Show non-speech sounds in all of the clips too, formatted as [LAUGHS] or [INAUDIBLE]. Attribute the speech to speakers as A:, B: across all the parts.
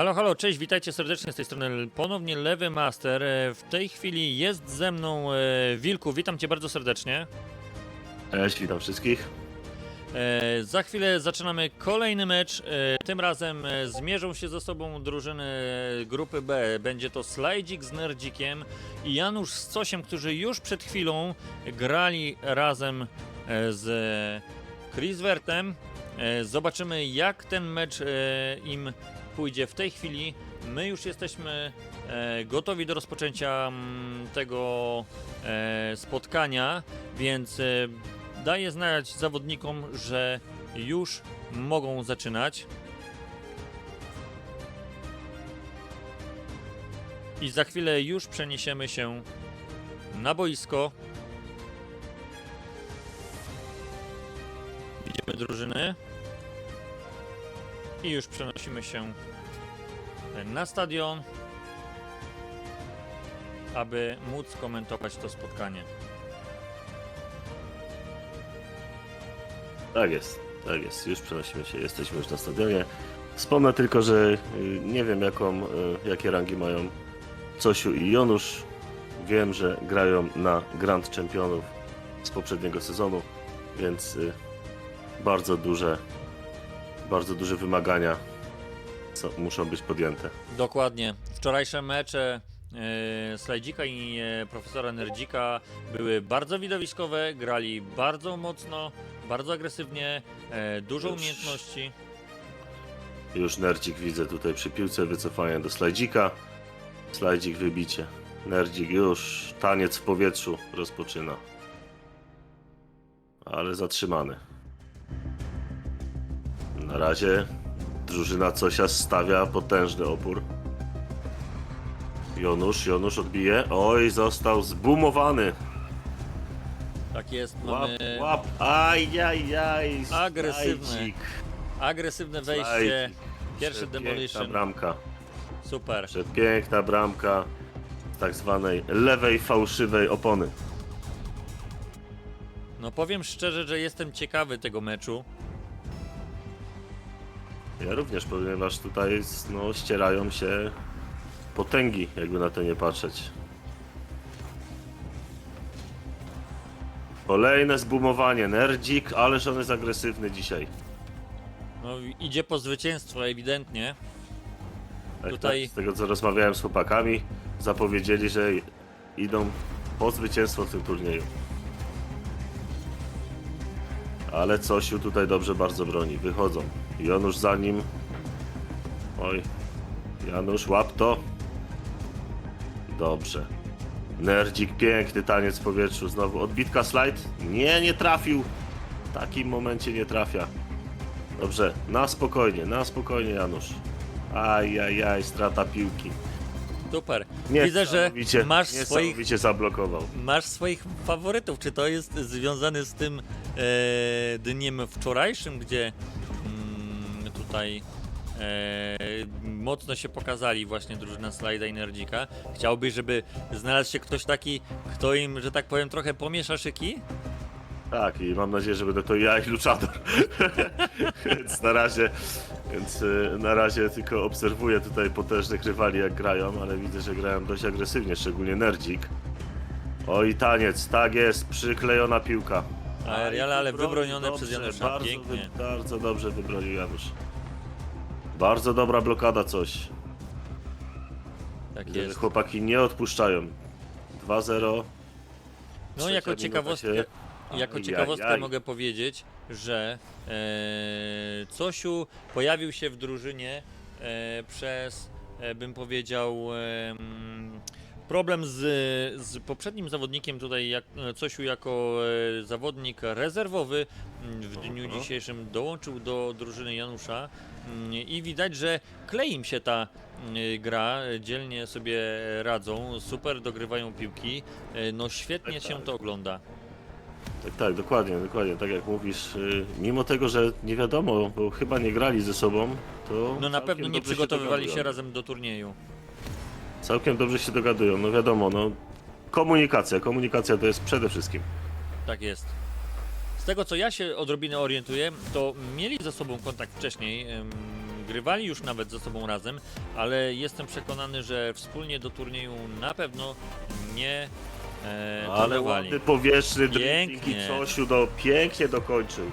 A: Halo, halo, cześć, witajcie serdecznie z tej strony ponownie Lewy Master. E, W tej chwili jest ze mną e, Wilku, witam cię bardzo serdecznie.
B: Cześć, witam wszystkich.
A: E, Za chwilę zaczynamy kolejny mecz. Tym razem zmierzą się ze sobą drużyny grupy B. Będzie to Slajdzik z Nerdzikiem i Janusz z Cosiem, którzy już przed chwilą grali razem z Chriswertem. Zobaczymy jak ten mecz im pójdzie w tej chwili. My już jesteśmy e, gotowi do rozpoczęcia mm, tego e, spotkania, więc e, daję znać zawodnikom, że już mogą zaczynać. I za chwilę już przeniesiemy się na boisko. Widzimy drużyny. I już przenosimy się na stadion, aby móc komentować to spotkanie.
B: Tak jest, tak jest. Już przenosimy się, jesteśmy już na stadionie. Wspomnę tylko, że y, nie wiem jaką, y, jakie rangi mają Cosiu i Jonusz. Wiem, że grają na Grand Championów z poprzedniego sezonu, więc bardzo duże, bardzo duże wymagania co muszą być podjęte.
A: Dokładnie. Wczorajsze mecze e, Slajdzika i e, profesora Nerdzika były bardzo widowiskowe, grali bardzo mocno, bardzo agresywnie, e, dużo
B: Już.
A: umiejętności.
B: Już Nerdzik widzę tutaj przy piłce, wycofanie do slajdzika. Slajdzik wybicie. Nerdzik już taniec w powietrzu rozpoczyna. Ale zatrzymany. Na razie drużyna Cosia stawia potężny opór. Jonusz, Jonusz odbije. Oj, został zbumowany.
A: Tak jest,
B: Łap,
A: mamy
B: łap. Ajajaj.
A: Agresywny.
B: Slajdzik.
A: agresywne wejście.
B: Slajdzik.
A: Pierwszy
B: Przepiękna
A: demolition.
B: bramka.
A: Super.
B: Przepiękna bramka z tak zwanej lewej fałszywej opony.
A: No powiem szczerze, że jestem ciekawy tego meczu.
B: Ja również, ponieważ tutaj no, ścierają się potęgi, jakby na to nie patrzeć. Kolejne zbumowanie. Nerdzik, ależ on jest agresywny dzisiaj.
A: No idzie po zwycięstwo ewidentnie.
B: Tak,
A: Tutaj-
B: tak, z tego co rozmawiałem z chłopakami, zapowiedzieli, że idą po zwycięstwo w tym turnieju. Ale Cosiu tutaj dobrze bardzo broni. Wychodzą. Janusz za nim. Oj. Janusz, łap to. Dobrze. Nerdzik, piękny taniec w powietrzu. Znowu odbitka slajd. Nie, nie trafił. W takim momencie nie trafia. Dobrze, na spokojnie, na spokojnie Janusz. Ajajaj, strata piłki.
A: Super. Widzę, że masz swoich
B: zablokował.
A: Masz swoich faworytów. Czy to jest związane z tym e, dniem wczorajszym, gdzie tutaj e, mocno się pokazali właśnie drużyna Slajda i Nerdzika? Chciałbyś, żeby znalazł się ktoś taki, kto im, że tak powiem, trochę pomiesza szyki?
B: Tak, i mam nadzieję, że będę to ja i Luchador. [LAUGHS] więc na razie, więc y, na razie tylko obserwuję tutaj potężnych rywali jak grają, ale widzę, że grają dość agresywnie, szczególnie Nerdzik. Oj, taniec, tak jest, przyklejona piłka.
A: Aerial, ale
B: Wybronił
A: wybronione przez Janusza.
B: Bardzo,
A: Pięknie.
B: wy- bardzo dobrze wybronił Janusz. Bardzo dobra blokada coś.
A: Tak
B: Widzę, że
A: jest.
B: chłopaki nie odpuszczają. 2-0.
A: No
B: Trzecia
A: jako
B: minuta
A: ciekawostkę,
B: się-
A: jako
B: Ajajaj.
A: ciekawostkę mogę powiedzieć, że e, Cosiu pojawił się w drużynie e, przez, e, bym powiedział, e, mm, problem z, z poprzednim zawodnikiem tutaj, jak, Cosiu jako e, zawodnik rezerwowy w dniu dzisiejszym dołączył do drużyny Janusza i widać, że klei im się ta mm, gra, dzielnie sobie radzą, super dogrywają piłki, e, no świetnie
B: Tak,
A: się
B: tak.
A: to ogląda.
B: Tak, tak, dokładnie, dokładnie. Tak jak mówisz, y, mimo tego, że nie wiadomo, bo chyba nie grali ze sobą, to.
A: No na pewno nie przygotowywali się
B: dogadują.
A: razem do turnieju.
B: Całkiem dobrze się dogadują, no wiadomo, no. Komunikacja, komunikacja to jest przede wszystkim.
A: Tak jest. Z tego co ja się odrobinę orientuję, to mieli ze sobą kontakt wcześniej, grywali już nawet ze sobą razem, ale jestem przekonany, że wspólnie do turnieju na pewno nie e,
B: Ale
A: trenowali.
B: ładny powierzchny drifting i
A: Pięknie.
B: Czosiu do, pięknie dokończył.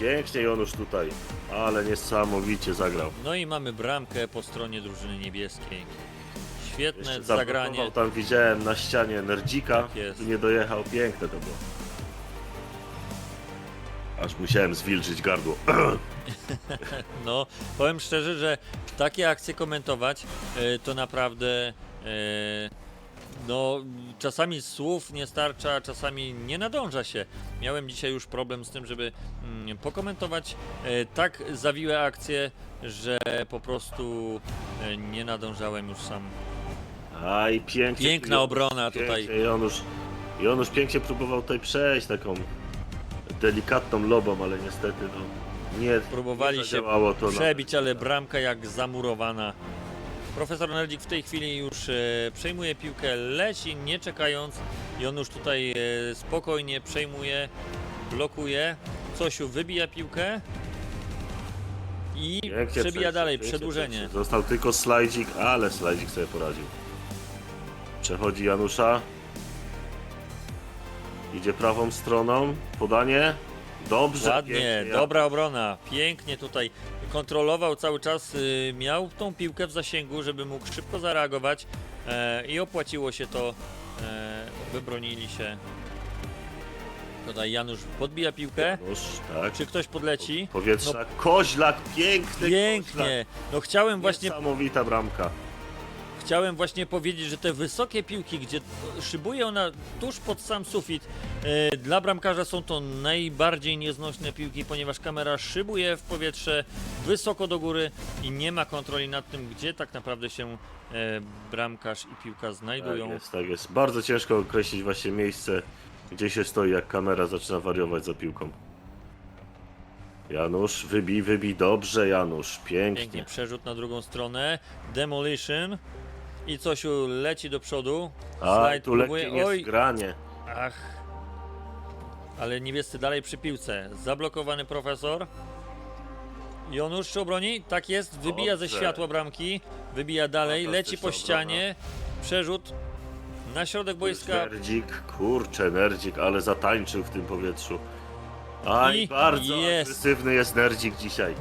B: Pięknie Jonusz tutaj, ale niesamowicie zagrał.
A: No i mamy bramkę po stronie drużyny niebieskiej. Świetne
B: Jeszcze
A: zagranie.
B: tam widziałem na ścianie Nerdzika,
A: Tak
B: tu nie dojechał, piękne to było. Aż musiałem zwilżyć gardło. [CLEARS THROAT]
A: No, powiem szczerze, że takie akcje komentować e, to naprawdę e, no, czasami słów nie starcza, czasami nie nadąża się. Miałem dzisiaj już problem z tym, żeby mm, pokomentować e, tak zawiłe akcje, że po prostu nie nadążałem już sam.
B: Aj, pięknie.
A: Piękna obrona
B: pięknie,
A: tutaj.
B: Jonusz, Jonusz pięknie próbował tutaj przejść taką delikatną lobą, ale niestety no, nie,
A: Próbowali
B: nie
A: się
B: zadziałało to
A: przebić, ale bramka jak zamurowana. Profesor Nerdzik w tej chwili już e, przejmuje piłkę, leci nie czekając i on już tutaj e, spokojnie przejmuje, blokuje. Cosiu wybija piłkę i
B: Pięknie
A: przebija
B: przejście,
A: dalej,
B: pięknie
A: przedłużenie.
B: przejście. Został tylko slajdzik, ale slajdzik sobie poradził. Przechodzi Janusza. Idzie prawą stroną. Podanie. Dobrze.
A: Ładnie,
B: pięknie.
A: dobra obrona, pięknie tutaj kontrolował cały czas, y, miał tą piłkę w zasięgu, żeby mógł szybko zareagować e, i opłaciło się to, e, wybronili się. Tutaj Janusz podbija piłkę,
B: Janusz, tak.
A: czy ktoś podleci?
B: Powietrza. Koźlak, piękny Koźlak.
A: Pięknie, no chciałem właśnie,
B: Niesamowita bramka.
A: Chciałem właśnie powiedzieć, że te wysokie piłki, gdzie szybuje ona tuż pod sam sufit, e, dla bramkarza są to najbardziej nieznośne piłki, ponieważ kamera szybuje w powietrze wysoko do góry i nie ma kontroli nad tym, gdzie tak naprawdę się e, bramkarz i piłka
B: Tak
A: znajdują.
B: jest, tak jest. Bardzo ciężko określić właśnie miejsce, gdzie się stoi, jak kamera zaczyna wariować za piłką. Janusz, wybij, wybij, dobrze Janusz, pięknie.
A: Pięknie przerzut na drugą stronę, demolition i Cosiu leci do przodu.
B: A,
A: Slajd
B: tu lekkie
A: próbuje, oj,
B: niezgranie.
A: Ach. Ale niebiescy dalej przy piłce. Zablokowany profesor. Jonusz czy obroni? Tak jest. Wybija ze
B: Dobrze.
A: światła bramki. Wybija dalej. Leci po
B: Fantastyczna
A: ścianie. Przerzut na środek boiska.
B: Nerdzik, kurczę, Nerdzik, ale zatańczył w tym powietrzu. Aj,
A: I
B: bardzo
A: jest.
B: agresywny jest Nerdzik dzisiaj.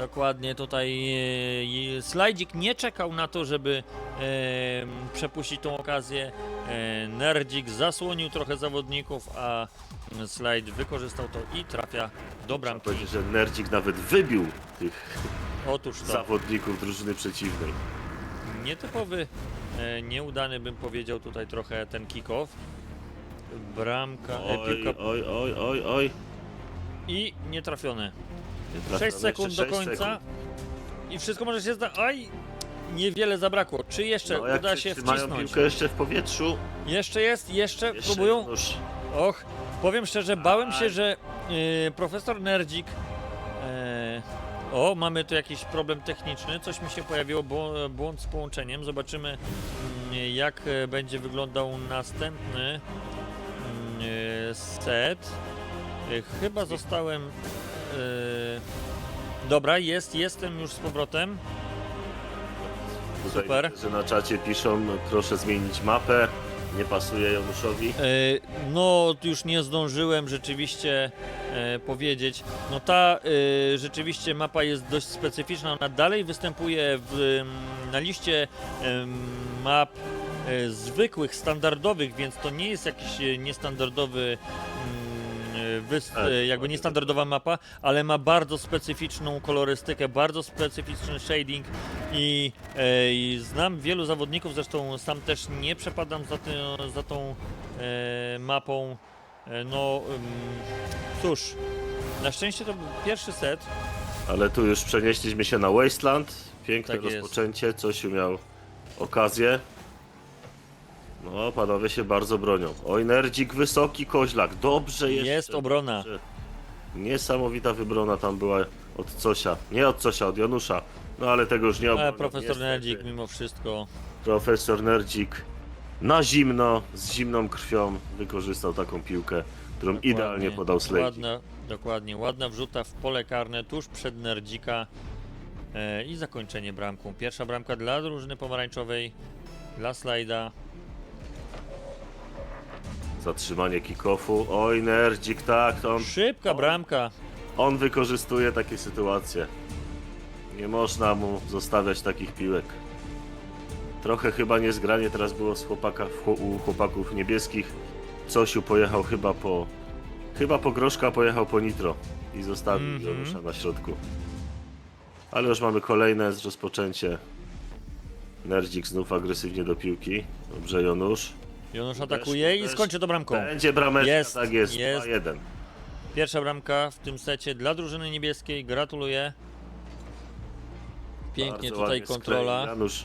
A: Dokładnie tutaj e, slajdzik nie czekał na to, żeby e, przepuścić tą okazję. E, Nerdzik zasłonił trochę zawodników, a slajd wykorzystał to i trafia do
B: Trzeba
A: bramki.
B: powiedzieć, że Nerdzik nawet wybił tych
A: Otóż to.
B: zawodników drużyny przeciwnej.
A: Nietypowy, e, nieudany bym powiedział tutaj trochę ten kick-off. Bramka, e,
B: Oj,
A: piłka
B: oj, oj, oj, oj.
A: i nietrafione.
B: Nie
A: 6
B: trafione,
A: sekund do końca
B: sekund.
A: i wszystko może się zdać. Aj! Niewiele zabrakło. Czy jeszcze
B: No, jak
A: uda się
B: trzymają
A: wcisnąć?
B: piłkę jeszcze w powietrzu.
A: Jeszcze jest, jeszcze,
B: Jeszcze
A: próbują.
B: Janusz.
A: Och, powiem szczerze, bałem się, że e, profesor Nerdzik. E, o, mamy tu jakiś problem techniczny, coś mi się pojawiło, błąd z połączeniem. Zobaczymy, mm, jak e, będzie wyglądał następny mm, e, set. E, Chyba zostałem. E, Dobra, jest, jestem już z powrotem.
B: Tutaj
A: Super.
B: że na czacie piszą, proszę zmienić mapę. Nie pasuje Januszowi.
A: E, No, już nie zdążyłem rzeczywiście e, powiedzieć. No ta e, rzeczywiście mapa jest dość specyficzna. Ona dalej występuje w, na liście em, map e, zwykłych, standardowych, więc to nie jest jakiś niestandardowy. E, Wys,
B: Tak,
A: e, jakby niestandardowa mapa, ale ma bardzo specyficzną kolorystykę, bardzo specyficzny shading i, e, i znam wielu zawodników, zresztą sam też nie przepadam za, ty, za tą e, mapą. No cóż, na szczęście to był pierwszy set.
B: Ale tu już przenieśliśmy się na Wasteland. Piękne
A: Tak jest.
B: rozpoczęcie, Cosiu miał okazję. No, panowie się bardzo bronią. Oj, Nerdzik, wysoki koźlak. Dobrze jest.
A: Jest obrona.
B: Niesamowita wybrona tam była od Cosia. Nie od Cosia, od Janusza. No ale tego już nie
A: Ale
B: obronił.
A: E, profesor
B: niestety.
A: Nerdzik mimo wszystko.
B: Profesor Nerdzik na zimno, z zimną krwią wykorzystał taką piłkę, którą idealnie
A: Dokładnie.
B: podał Slade.
A: Ładna, dokładnie, ładna wrzuta w pole karne tuż przed Nerdzika. E, I zakończenie bramką. Pierwsza bramka dla drużyny pomarańczowej, dla slajda.
B: Zatrzymanie kick-offu. Oj, Nerdzik, tak, to on,
A: Szybka bramka.
B: on wykorzystuje takie sytuacje. Nie można mu zostawiać takich piłek. Trochę chyba niezgranie teraz było z chłopaka, w chło- u chłopaków niebieskich. Cosiu pojechał chyba po... Chyba po Groszka pojechał po Nitro i zostawił
A: Mhm.
B: Janusza na środku. Ale już mamy kolejne rozpoczęcie. Nerdzik znów agresywnie do piłki. Dobrze, Janusz.
A: Jonusz atakuje i skończy to bramką.
B: Będzie brameczka,
A: Jest,
B: tak jest,
A: jest.
B: 2-1.
A: Pierwsza bramka w tym secie dla drużyny niebieskiej. Gratuluję. Pięknie
B: Bardzo
A: tutaj kontrola.
B: skleił. Janusz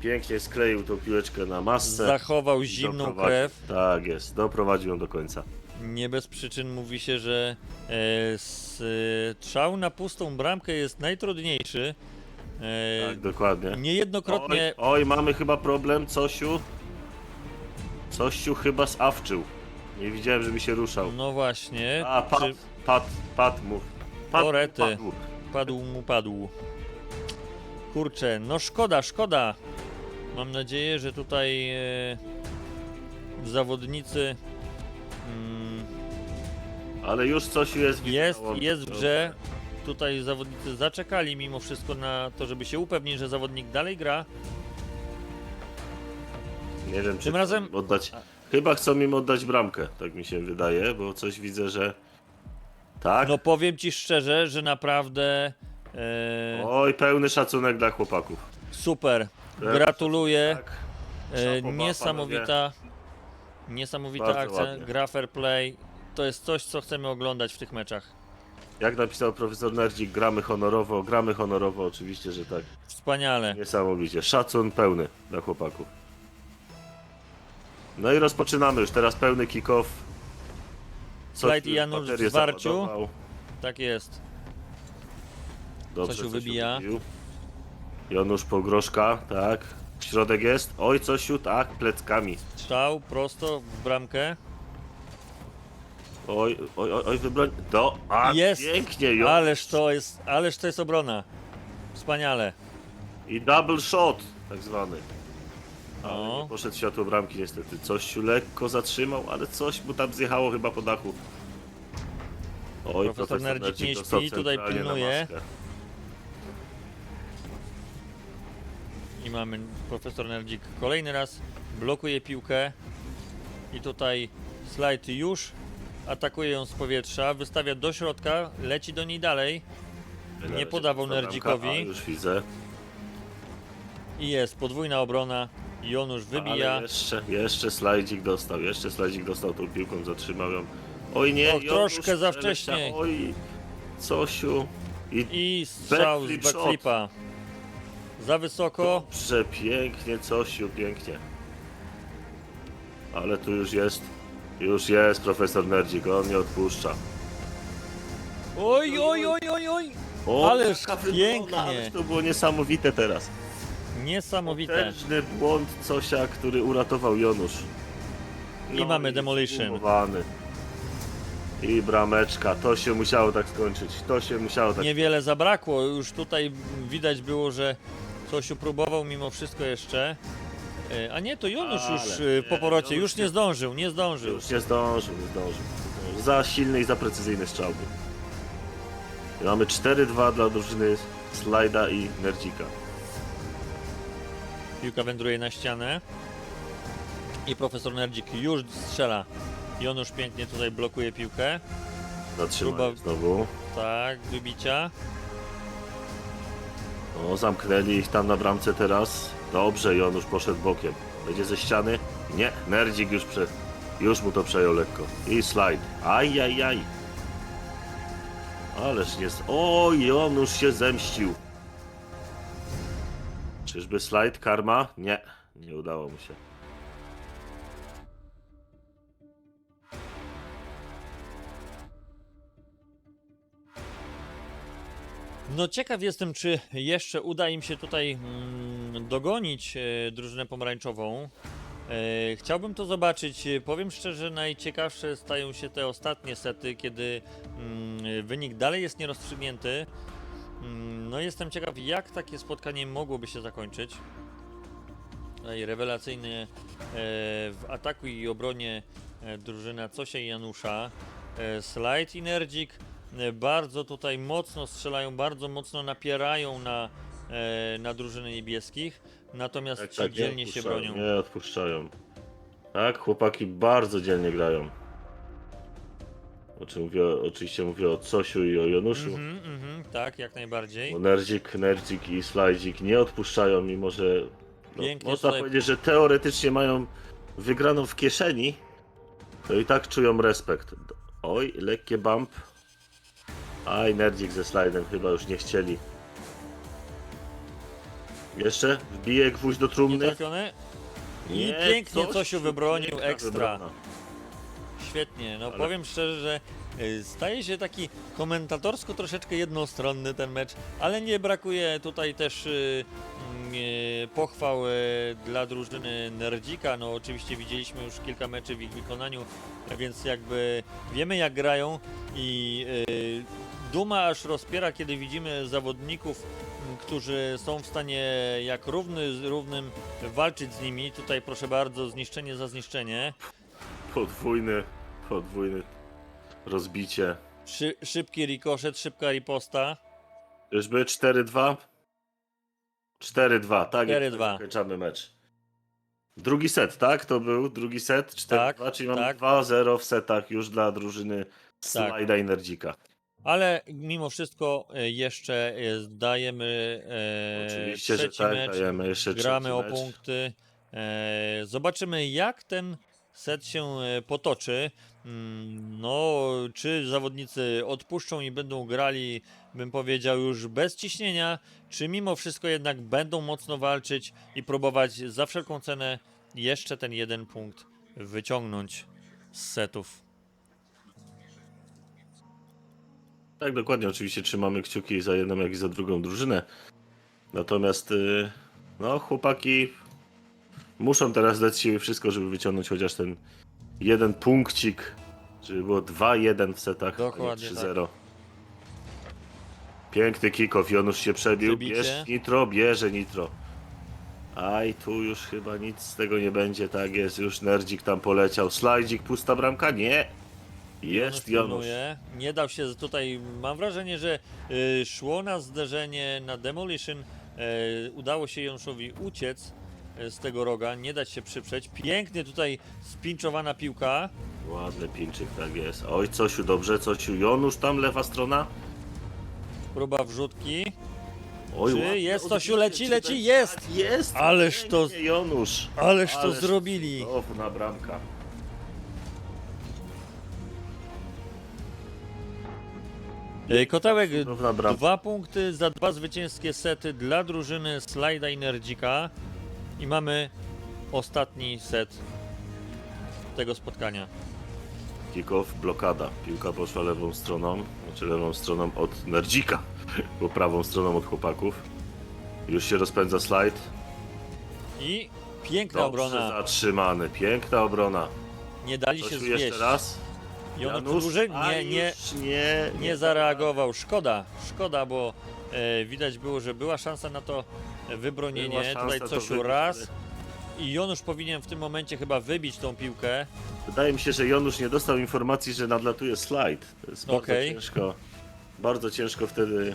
B: pięknie skleił tą piłeczkę na masce.
A: Zachował zimną krew.
B: Tak jest, doprowadził ją do końca.
A: Nie bez przyczyn mówi się, że e, strzał na pustą bramkę jest najtrudniejszy. E,
B: Tak, dokładnie.
A: Niejednokrotnie
B: Oj, oj, mamy chyba problem, Cosiu. Cosiu chyba zawczył. Nie widziałem, żeby się ruszał.
A: No właśnie.
B: A, pad,
A: Czy
B: pad, pad mu. Pad, mu,
A: Orety.
B: padł.
A: padł mu padł. Kurczę, no szkoda, szkoda. Mam nadzieję, że tutaj e, zawodnicy mm,
B: Ale już Cosiu jest
A: jest, jest w grze. Tutaj zawodnicy zaczekali mimo wszystko na to, żeby się upewnić, że zawodnik dalej gra.
B: Nie wiem, czy
A: Tym razem-
B: oddać. Chyba chcą im oddać bramkę, tak mi się wydaje, bo coś widzę, że. Tak.
A: No powiem ci szczerze, że naprawdę e,
B: Oj, pełny szacunek dla chłopaków.
A: super. Gratuluję.
B: Tak.
A: E,
B: Szapoba,
A: niesamowita, niesamowita
B: Bardzo
A: akcja,
B: ładnie.
A: gra fair play. To jest coś, co chcemy oglądać w tych meczach.
B: Jak napisał profesor Nerdzik, gramy honorowo, gramy honorowo, oczywiście, że tak.
A: Wspaniale.
B: Niesamowicie. Szacun pełny dla chłopaków. No i rozpoczynamy już teraz pełny kick-off. Coś
A: Slajd i Janusz w
B: baterię
A: zwarciu.
B: załadował.
A: Tak jest.
B: Dobrze,
A: Cosiu wybija.
B: wybił. Janusz Pogroszka, tak. Środek jest. Oj, Cosiu, tak, pleckami.
A: Strzał prosto w bramkę.
B: Oj, oj, oj, oj wybroń. Do, a
A: Jest.
B: pięknie, jo.
A: Ależ to jest, ależ to jest obrona. Wspaniale.
B: I double shot, tak zwany. Ale
A: No.
B: nie poszedł światło bramki niestety. Coś się lekko zatrzymał, ale coś mu tam zjechało chyba po dachu. Oj,
A: Profesor Nerdzik nie
B: dostał
A: śpi, tutaj
B: centralnie na
A: pilnuje.
B: maskę.
A: I mamy profesor Nerdzik kolejny raz. Blokuje piłkę. I tutaj slajd już atakuje ją z powietrza. Wystawia do środka. Leci do niej dalej.
B: Się,
A: podawał
B: że
A: Nerdzikowi.
B: bramka. A, już widzę.
A: I jest podwójna obrona. Jonusz wybija.
B: Ale jeszcze, jeszcze slajdzik dostał, jeszcze slajdzik dostał tą piłką, zatrzymał ją. Oj nie,
A: Och,
B: Jonusz
A: troszkę za
B: przeleciał.
A: wcześnie.
B: Oj, Cosiu. I
A: I strzał z
B: Backflip shot.
A: backflipa. Za wysoko.
B: Dobrze, pięknie, Cosiu, pięknie. Ale tu już jest, już jest profesor Nerdzik, on nie odpuszcza.
A: Oj, oj, oj, oj, oj.
B: O,
A: Ależ
B: jaka
A: pięknie.
B: Ależ to było niesamowite teraz.
A: Niesamowite.
B: Potężny błąd Cosia, który uratował Jonusz.
A: I mamy demolition.
B: I brameczka, to się musiało tak skończyć, to się musiało tak
A: Niewiele zabrakło. Już tutaj widać było, że coś próbował mimo wszystko jeszcze. E, A nie, to Jonusz
B: Ale
A: już e,
B: nie,
A: po powrocie.
B: Jonusz
A: Już nie
B: nie-
A: zdążył, nie zdążył.
B: Już nie zdążył, nie zdążył. Za silny i za precyzyjny strzał był. I mamy 4-2 dla drużyny Slajda i Nerdzika.
A: Piłka wędruje na ścianę. I profesor Nerdzik już strzela. Jonusz pięknie tutaj blokuje piłkę.
B: Zatrzymanie
A: Próba-
B: znowu.
A: Tak, wybicia.
B: O, zamknęli ich tam na bramce teraz. Dobrze, Jonusz poszedł bokiem. Będzie ze ściany? Nie, Nerdzik już, prze... już mu to przejął lekko. I slajd. Aj, aj, aj. Ależ jest. O, Jonusz się zemścił. Czyżby slajd, karma? Nie, nie udało mu się.
A: No ciekaw jestem, czy jeszcze uda im się tutaj mm, dogonić e, drużynę pomarańczową. E, chciałbym to zobaczyć. Powiem szczerze, najciekawsze stają się te ostatnie sety, kiedy mm, wynik dalej jest nierozstrzygnięty. Mm, No jestem ciekaw, jak takie spotkanie mogłoby się zakończyć. Tutaj rewelacyjny e, w ataku i obronie e, drużyna Cosia i Janusza. E, Slide i Nerdzik bardzo tutaj mocno strzelają, bardzo mocno napierają na, na drużyny niebieskich. Natomiast
B: Tak,
A: ci
B: tak, nie
A: dzielnie się bronią.
B: Nie odpuszczają. Tak, chłopaki bardzo dzielnie grają. Oczy mówię, oczywiście mówię o Cosiu i o Januszu.
A: Mhm, mhm, tak, jak najbardziej.
B: Bo Nerdzik, Nerdzik i Slajdzik nie odpuszczają, mimo że no,
A: Pięknie
B: można
A: tutaj-
B: powiedzieć, że teoretycznie mają wygraną w kieszeni, to i tak czują respekt. Oj, lekkie bump. Aj, Nerdzik ze slajdem chyba już nie chcieli. Jeszcze? Wbije gwóźdź do trumny.
A: I
B: Nie,
A: pięknie Cosiu wybronił ekstra. Świetnie, no
B: Ale-
A: powiem szczerze, że y, staje się taki komentatorsko troszeczkę jednostronny ten mecz, ale nie brakuje tutaj też y, mm, y, pochwał dla drużyny Nerdzika. No oczywiście widzieliśmy już kilka meczy w ich wykonaniu, więc jakby wiemy jak grają i duma aż rozpiera, kiedy widzimy zawodników, m, którzy są w stanie jak równy z równym walczyć z nimi. Tutaj proszę bardzo, zniszczenie za zniszczenie.
B: Podwójny, podwójny rozbicie.
A: Szy, szybki rikoszet, szybka riposta.
B: Czyżby 4-2? 4-2, tak?
A: 4-2.
B: Zakończamy mecz. Drugi set, tak? To był drugi set? 4-2,
A: Tak,
B: czyli mamy
A: tak.
B: 2-0 w setach już dla drużyny
A: Tak.
B: Slajda i Nerdzika.
A: Ale mimo wszystko e, jeszcze e, dajemy e,
B: Oczywiście, że
A: trzeci
B: tak,
A: mecz.
B: dajemy jeszcze
A: Gramy
B: trzeci
A: o
B: mecz.
A: punkty. E, zobaczymy jak ten set się e, potoczy. Mm, No, czy zawodnicy odpuszczą i będą grali, bym powiedział, już bez ciśnienia, czy mimo wszystko jednak będą mocno walczyć i próbować za wszelką cenę jeszcze ten jeden punkt wyciągnąć z setów.
B: Tak, dokładnie. Oczywiście trzymamy kciuki za jedną, jak i za drugą drużynę. Natomiast, y, no, chłopaki muszą teraz dać siebie wszystko, żeby wyciągnąć chociaż ten jeden punkcik, żeby było 2-1 w setach,
A: Dokładnie
B: a nie 3-0. Piękny kick-off, Jonusz się przebił,
A: Przebicie.
B: bierz nitro, bierze nitro. Aj, tu już chyba nic z tego nie będzie, tak jest, już nerdzik tam poleciał. Slajdzik, pusta bramka? Nie! Jest Jonusz.
A: pilnuje. Nie dał się tutaj, mam wrażenie, że y, szło na zderzenie na Demolition. Y, udało się Januszowi uciec z tego roga, nie dać się przyprzeć. Pięknie tutaj spinczowana piłka.
B: Ładny pilczyk, tak jest. Oj, Cosiu, dobrze, Cosiu. Jonusz tam, lewa strona.
A: Próba wrzutki.
B: Oj,
A: Czy
B: ładne
A: jest,
B: odbicie,
A: Tosiu, leci,
B: czy
A: leci,
B: tak-
A: jest!
B: tak, Jest!
A: Ależ to-
B: Pięknie, Jonusz.
A: Ależ to zrobili.
B: Cudowna bramka.
A: Kotełek,
B: Cudowna bramka.
A: dwa punkty za dwa zwycięskie sety dla drużyny Slajda i Nerdzika. I mamy ostatni set tego spotkania.
B: Kick-off, blokada. Piłka poszła lewą stroną, znaczy lewą stroną od Nerdzika, bo prawą stroną od chłopaków. Już się rozpędza slajd.
A: I piękna
B: Dobrze
A: obrona.
B: zatrzymany, piękna obrona.
A: Nie dali się
B: Cosiu
A: zwieść.
B: jeszcze raz.
A: Jonusz
B: Janusz,
A: Dłuży
B: a
A: nie, nie,
B: już nie,
A: nie zareagował. Szkoda, szkoda, bo e, widać było, że była szansa na to wybronienie.
B: Szansa
A: Tutaj
B: to
A: coś
B: wybić,
A: raz. I Jonusz powinien w tym momencie chyba wybić tą piłkę.
B: Wydaje mi się, że Jonusz nie dostał informacji, że nadlatuje slajd. To jest bardzo
A: Okej.
B: ciężko. Bardzo ciężko wtedy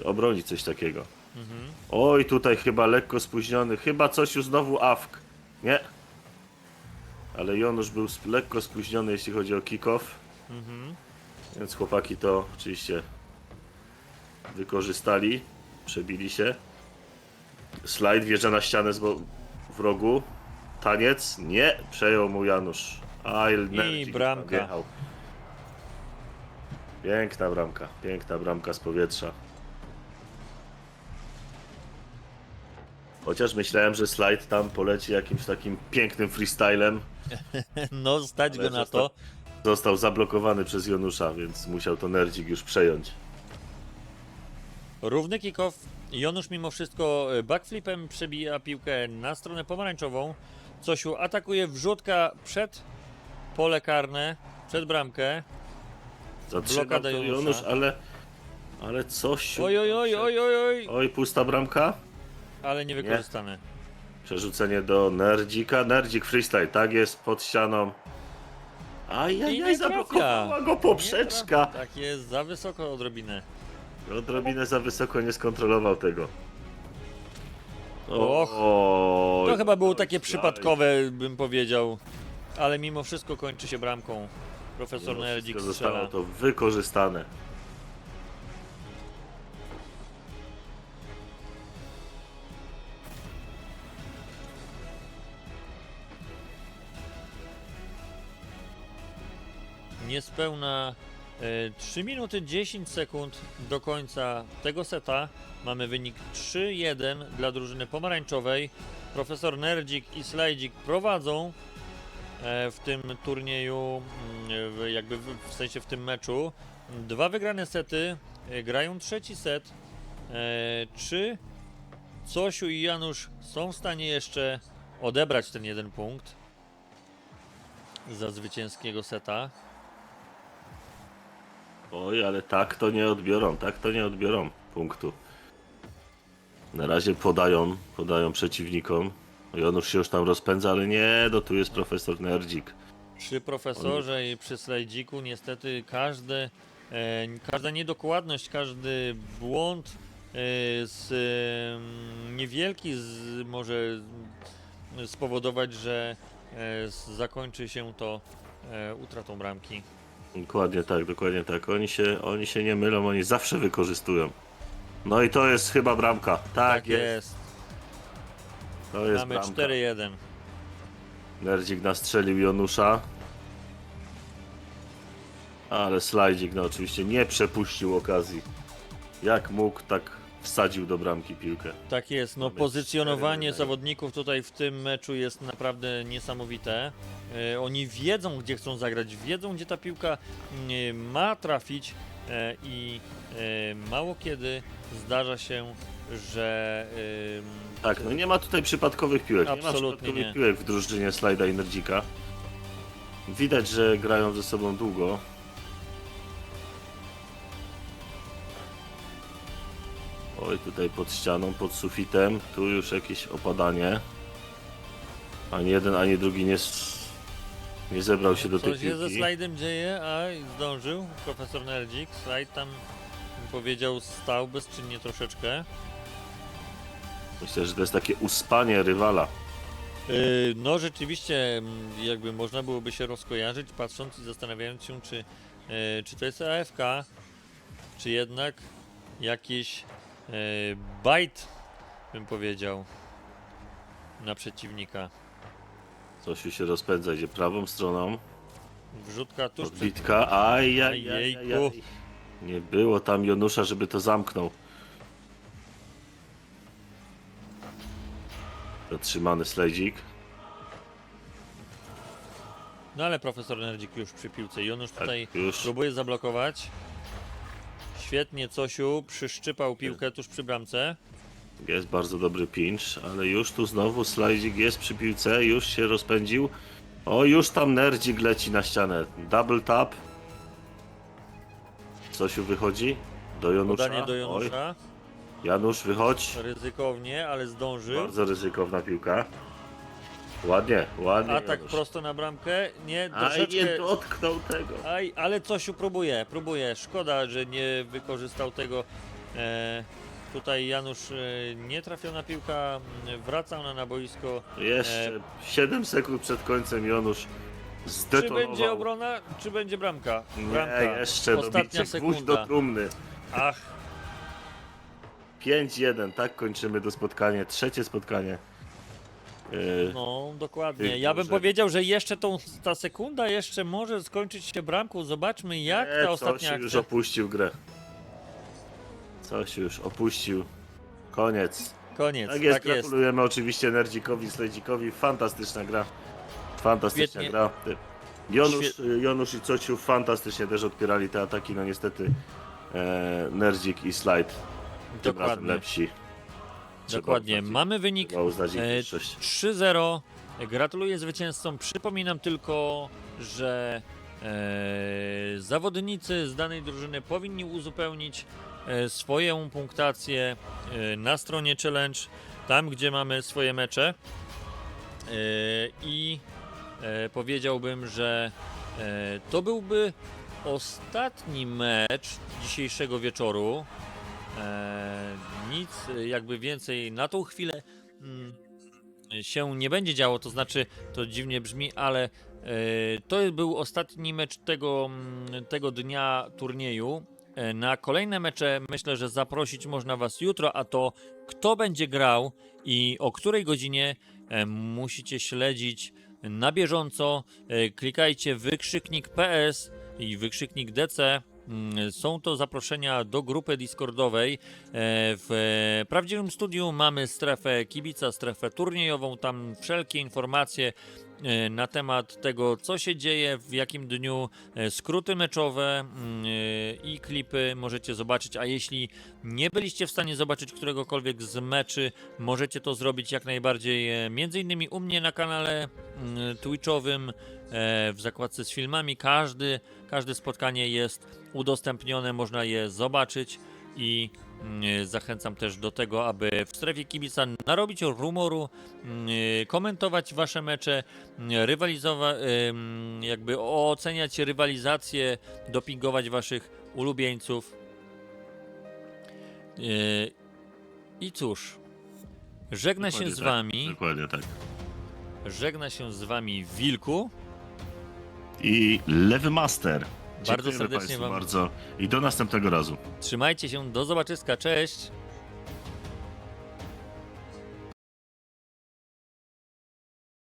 B: e, obronić coś takiego.
A: Mhm.
B: Oj, tutaj chyba lekko spóźniony. Chyba coś już znowu awk. Nie. Ale Jonusz był sp- lekko spóźniony, jeśli chodzi o kick-off.
A: Mhm.
B: Więc chłopaki to oczywiście wykorzystali. Przebili się. Slajd wjeżdża na ścianę z bo- w rogu. Taniec? Nie. Przejął mu Janusz. Aj, Nercik
A: bramka.
B: tam wjechał. Piękna bramka. Piękna bramka z powietrza. Chociaż myślałem, że slajd tam poleci jakimś takim pięknym freestylem. [LAUGHS]
A: No, stać
B: Ale
A: go na to.
B: Został zablokowany przez Jonusza, więc musiał to Nerdzik już przejąć.
A: Równy kickoff. Jonusz mimo wszystko e, backflipem przebija piłkę na stronę pomarańczową. Cosiu atakuje wrzutka przed pole karne, przed bramkę.
B: Zatrzymał to. Jonusz, ale Ale coś.
A: Oj, oj, oj, oj, oj, oj.
B: Oj, pusta bramka.
A: Ale nie wykorzystane.
B: Przerzucenie do Nerdzika. Nerdzik freestyle, tak jest, pod ścianą.
A: Nie
B: Ajajaj, zablokowała go poprzeczka.
A: Tak jest, za wysoko odrobinę.
B: Odrobinę za wysoko nie skontrolował tego.
A: Och.
B: oj,
A: To chyba było takie przypadkowe, bym powiedział. Ale mimo wszystko kończy się bramką. Profesor
B: wszystko
A: strzela.
B: Zostało to wykorzystane.
A: Niespełna 3 minuty 10 sekund do końca tego seta. Mamy wynik 3-1 dla drużyny pomarańczowej. Profesor Nerdzik i Slajdzik prowadzą e, w tym turnieju, mm, jakby w, sensie w tym meczu. Dwa wygrane sety, e, grają trzeci set. E, Czy Cosiu i Janusz są w stanie jeszcze odebrać ten jeden punkt za zwycięskiego seta?
B: Oj, ale tak to nie odbiorą, tak to nie odbiorą punktu. Na razie podają, podają przeciwnikom. Jonusz się już tam rozpędza, ale nie, no tu jest profesor Nerdzik.
A: Przy profesorze i przy slajdziku niestety każde, e, każda niedokładność, każdy błąd e, z, e, niewielki z, może spowodować, że e, z- zakończy się to e, utratą bramki.
B: Dokładnie tak, dokładnie tak. Oni się, oni się nie mylą, oni zawsze wykorzystują. No i to jest chyba bramka. Tak,
A: Tak
B: jest.
A: jest.
B: To jest
A: Mamy
B: bramka.
A: 4-1.
B: Nerdzik nastrzelił Jonusza. Ale slajdzik, no oczywiście nie przepuścił okazji. Jak mógł, tak wsadził do bramki piłkę.
A: Tak jest, no
B: Mamy
A: pozycjonowanie
B: 4-1.
A: zawodników tutaj w tym meczu jest naprawdę niesamowite. E, oni wiedzą, gdzie chcą zagrać, wiedzą, gdzie ta piłka mm, ma trafić e, i e, mało kiedy zdarza się, że
B: Tak, no nie ma tutaj przypadkowych piłek. nie ma
A: Absolutnie
B: przypadkowych
A: nie.
B: piłek w drużynie slajda i Nerdzika. Widać, że grają ze sobą długo. Oj, tutaj pod ścianą, pod sufitem. Tu już jakieś opadanie. Ani jeden, ani drugi nie, s- nie zebrał się do tej
A: coś się ze
B: piłki.
A: slajdem dzieje, a zdążył profesor Nerdzik. Slajd tam bym powiedział stał bezczynnie troszeczkę.
B: Myślę, że to jest takie uspanie rywala.
A: Yy, No rzeczywiście, mm, jakby można byłoby się rozkojarzyć, patrząc i zastanawiając się, czy, yy, czy to jest AFK, czy jednak jakiś yy, bajt, bym powiedział, na przeciwnika.
B: Coś się rozpędza, idzie prawą stroną.
A: Wrzutka tuż przed...
B: Odbitka, aj, aj, aj, aj. Nie było tam Jonusza, żeby to zamknął. Zatrzymany slajdzik.
A: No ale profesor Nerdzik już przy piłce. Jonusz
B: Tak,
A: tutaj
B: już.
A: próbuje zablokować. Świetnie Cosiu przyszczypał piłkę tuż przy bramce.
B: Jest bardzo dobry pinch, ale już tu znowu slajdzik jest przy piłce, już się rozpędził. O, już tam nerdzik leci na ścianę. Double tap. Cosiu wychodzi? Do Janusza.
A: Podanie do
B: Oj,
A: Janusza.
B: Janusz, wychodź.
A: Ryzykownie, ale zdążył.
B: Bardzo ryzykowna piłka. Ładnie, ładnie.
A: Atak
B: Janusz.
A: prosto na bramkę. Nie,
B: A
A: troszeczkę...
B: nie dotknął tego.
A: Aj, ale Cosiu próbuje, próbuje. Szkoda, że nie wykorzystał tego. E, tutaj Janusz e, nie trafiona piłka, m, wraca ona na boisko.
B: Jeszcze 7 sekund przed końcem Janusz
A: Czy
B: zdetonował.
A: będzie obrona, czy będzie bramka?
B: Nie,
A: Bramka.
B: jeszcze
A: Ostatnia
B: dobicie gwóźdź do
A: sekunda.
B: trumny.
A: Ach,
B: 5-1, tak kończymy to spotkanie, trzecie spotkanie. Yy,
A: no dokładnie.
B: Ty,
A: Ja bym
B: Boże.
A: powiedział, że jeszcze tą, ta sekunda jeszcze może skończyć się bramką. Zobaczmy jak ta
B: coś
A: ostatnia
B: już
A: akcja.
B: opuścił grę. Coś już opuścił. Koniec.
A: Koniec,
B: Tak jest,
A: tak jest.
B: gratulujemy oczywiście Nerdzikowi, Slejdzikowi. Fantastyczna gra. Fantastyczna
A: Świetnie.
B: gra. Ty. Jonusz,
A: Świe-
B: y, Jonusz i Cociu fantastycznie też odpierali te ataki, no niestety e, Nerdzik i Slajd tym razem
A: Dokładnie.
B: lepsi. Trzeba
A: Dokładnie.
B: uznać
A: Mamy wynik
B: Trzeba uznać ich
A: E,
B: wyższość.
A: 3-0. Gratuluję zwycięzcom. Przypominam tylko, że e, zawodnicy z danej drużyny powinni uzupełnić e, swoją punktację e, na stronie challenge, tam gdzie mamy swoje mecze. E, I e, powiedziałbym, że e, to byłby ostatni mecz dzisiejszego wieczoru. E, nic jakby więcej na tą chwilę mm, się nie będzie działo, to znaczy to dziwnie brzmi, ale e, to był ostatni mecz tego, mm, tego dnia turnieju. E, Na kolejne mecze myślę, że zaprosić można Was jutro, a to kto będzie grał i o której godzinie musicie śledzić na bieżąco. Klikajcie wykrzyknik PS i wykrzyknik DC. Mm, Są to zaproszenia do grupy Discordowej. E, W prawdziwym studiu mamy strefę kibica, strefę turniejową, tam wszelkie informacje na temat tego, co się dzieje, w jakim dniu, e, skróty meczowe mm, e, i klipy możecie zobaczyć, a jeśli nie byliście w stanie zobaczyć któregokolwiek z meczy, możecie to zrobić jak najbardziej e, między innymi u mnie na kanale mm, twitchowym e, w zakładce z filmami. Każdy, każde spotkanie jest udostępnione, można je zobaczyć i zachęcam też do tego, aby w strefie kibica narobić rumoru, mm, komentować wasze mecze, mm, rywalizować, jakby oceniać rywalizację, dopingować waszych ulubieńców. I cóż, żegna się
B: Dokładnie
A: z
B: tak,
A: wami,
B: Dokładnie tak.
A: żegna się z wami Wilku.
B: I Lewy Master.
A: Bardzo
B: Dziękujemy
A: serdecznie
B: Państwu
A: wam-
B: bardzo i do następnego razu.
A: Trzymajcie się, do zobaczyska, cześć!